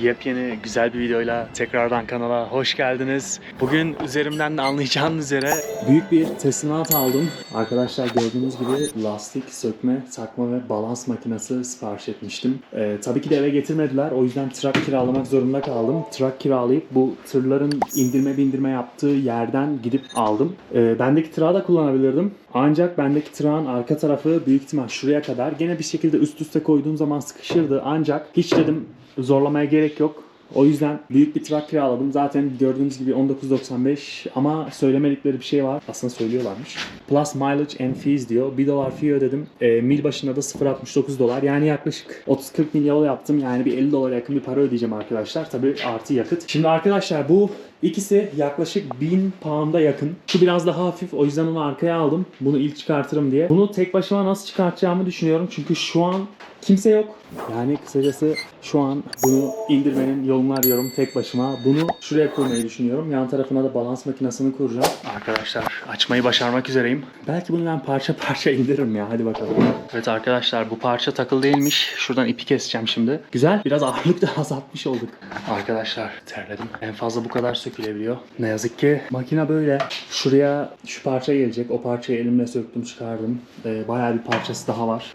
Yepyeni güzel bir videoyla tekrardan kanala hoş geldiniz. Bugün üzerimden de anlayacağınız üzere büyük bir teslimat aldım. Arkadaşlar gördüğünüz gibi lastik sökme, takma ve balans makinesi sipariş etmiştim. Ee, tabii ki de eve getirmediler. O yüzden trak kiralamak zorunda kaldım. Trak kiralayıp bu tırların indirme bindirme yaptığı yerden gidip aldım. Ee, bendeki trağı da kullanabilirdim. Ancak bendeki tırağın arka tarafı büyük ihtimal şuraya kadar. Gene bir şekilde üst üste koyduğum zaman sıkışırdı. Ancak hiç dedim zorlamaya gerek yok. O yüzden büyük bir trak kiraladım. Zaten gördüğünüz gibi 19.95 ama söylemedikleri bir şey var. Aslında söylüyorlarmış. Plus mileage and fees diyor. 1 dolar fee ödedim. E, mil başına da 0.69 dolar. Yani yaklaşık 30-40 mil yol yaptım. Yani bir 50 dolara yakın bir para ödeyeceğim arkadaşlar. Tabii artı yakıt. Şimdi arkadaşlar bu ikisi yaklaşık 1000 pound'a yakın. Şu biraz daha hafif. O yüzden onu arkaya aldım. Bunu ilk çıkartırım diye. Bunu tek başıma nasıl çıkartacağımı düşünüyorum. Çünkü şu an kimse yok. Yani kısacası şu an bunu indirmenin yolunu arıyorum tek başıma. Bunu şuraya koymayı düşünüyorum. Yan tarafına da balans makinesini kuracağım. Arkadaşlar açmayı başarmak üzereyim. Belki bunu ben parça parça indiririm ya. Hadi bakalım. Evet arkadaşlar bu parça takılı değilmiş. Şuradan ipi keseceğim şimdi. Güzel. Biraz ağırlık da azaltmış olduk. Arkadaşlar terledim. En fazla bu kadar sökülebiliyor. Ne yazık ki makine böyle. Şuraya şu parça gelecek. O parçayı elimle söktüm çıkardım. Ee, bayağı bir parçası daha var.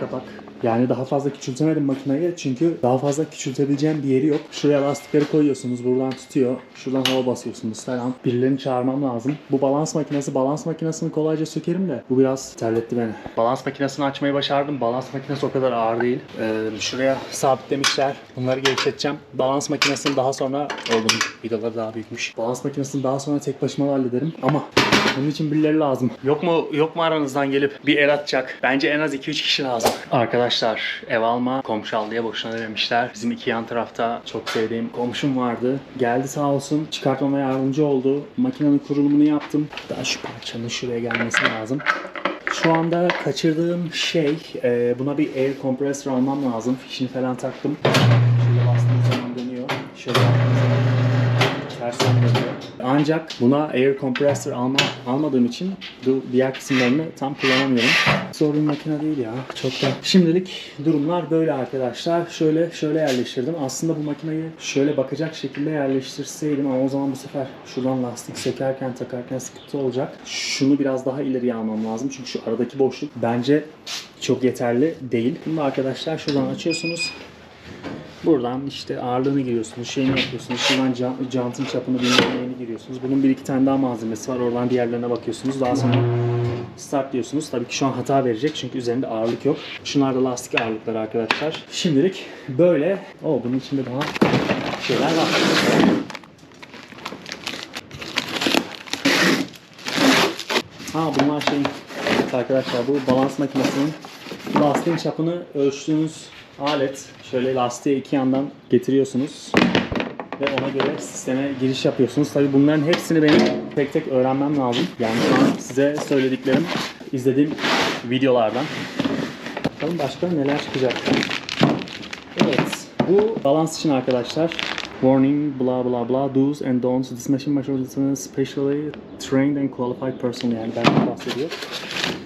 Kapak kapak. Yani daha fazla küçültemedim makineyi çünkü daha fazla küçültebileceğim bir yeri yok. Şuraya lastikleri koyuyorsunuz, buradan tutuyor. Şuradan hava basıyorsunuz falan. Birilerini çağırmam lazım. Bu balans makinesi, balans makinesini kolayca sökerim de bu biraz terletti beni. Balans makinesini açmayı başardım. Balans makinesi o kadar ağır değil. Ee, şuraya sabitlemişler. Bunları gevşeteceğim. Balans makinesini daha sonra oğlum vidaları daha büyükmüş. Balans makinesini daha sonra tek başıma hallederim. Ama bunun için birileri lazım. Yok mu yok mu aranızdan gelip bir el atacak? Bence en az 2-3 kişi lazım. Arkadaşlar ev alma komşu al diye boşuna dememişler. Bizim iki yan tarafta çok sevdiğim komşum vardı. Geldi sağ olsun çıkartmama yardımcı oldu. Makinenin kurulumunu yaptım. Daha şu parçanın şuraya gelmesi lazım. Şu anda kaçırdığım şey e, buna bir air compressor almam lazım. Fişini falan taktım. Şöyle bastığım zaman dönüyor. Şöyle bastığım zaman dönüyor. Ancak buna air compressor alma, almadığım için bu diğer kısımlarını tam kullanamıyorum. Zor bir makine değil ya. Çok da. Şimdilik durumlar böyle arkadaşlar. Şöyle şöyle yerleştirdim. Aslında bu makineyi şöyle bakacak şekilde yerleştirseydim ama o zaman bu sefer şuradan lastik sökerken takarken sıkıntı olacak. Şunu biraz daha ileriye almam lazım. Çünkü şu aradaki boşluk bence çok yeterli değil. Bunu da arkadaşlar şuradan açıyorsunuz. Buradan işte ağırlığını giriyorsunuz, şeyini yapıyorsunuz. Şuradan can, jantın çapını bilmem neyini giriyorsunuz. Bunun bir iki tane daha malzemesi var. Oradan diğerlerine bakıyorsunuz. Daha sonra start diyorsunuz. Tabii ki şu an hata verecek çünkü üzerinde ağırlık yok. Şunlar da lastik ağırlıkları arkadaşlar. Şimdilik böyle. O bunun içinde daha şeyler var. Ha bunlar şey arkadaşlar bu balans makinesinin lastiğin çapını ölçtüğünüz alet. Şöyle lastiği iki yandan getiriyorsunuz ve ona göre sisteme giriş yapıyorsunuz. Tabii bunların hepsini benim tek tek öğrenmem lazım. Yani şu an size söylediklerim izlediğim videolardan. Bakalım başka neler çıkacak. Evet. Bu balans için arkadaşlar. Warning, blah blah blah, do's and don'ts. This machine measures specially trained and qualified person yani benden bahsediyor.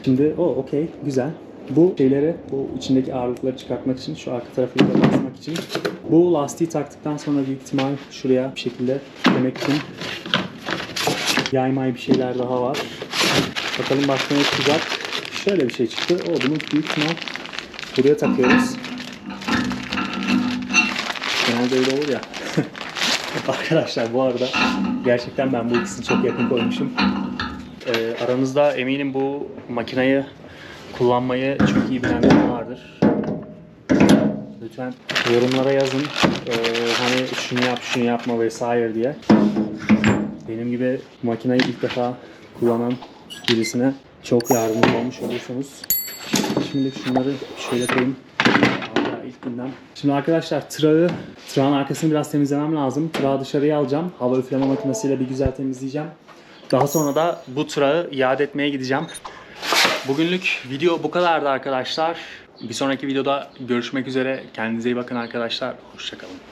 Şimdi o okey güzel. Bu şeyleri, bu içindeki ağırlıkları çıkartmak için, şu arka tarafıyla basmak için. Bu lastiği taktıktan sonra büyük ihtimal şuraya bir şekilde demek için yaymay bir şeyler daha var. Bakalım başka ne çıkacak. Şöyle bir şey çıktı. O bunu büyük ihtimal buraya takıyoruz. Genelde öyle olur ya. Arkadaşlar bu arada gerçekten ben bu ikisini çok yakın koymuşum. Ee, aranızda eminim bu makineyi kullanmayı çok iyi bilenler vardır. Lütfen yorumlara yazın. Ee, hani şunu yap, şunu yapma vesaire diye. Benim gibi makineyi ilk defa kullanan birisine çok yardımcı olmuş olursunuz. Şimdi şunları şöyle koyayım. İlk günden. Şimdi arkadaşlar tırağı, tırağın arkasını biraz temizlemem lazım. Tırağı dışarıya alacağım. Hava üfleme makinesiyle bir güzel temizleyeceğim. Daha sonra da bu tırağı iade etmeye gideceğim. Bugünlük video bu kadardı arkadaşlar. Bir sonraki videoda görüşmek üzere. Kendinize iyi bakın arkadaşlar. Hoşçakalın.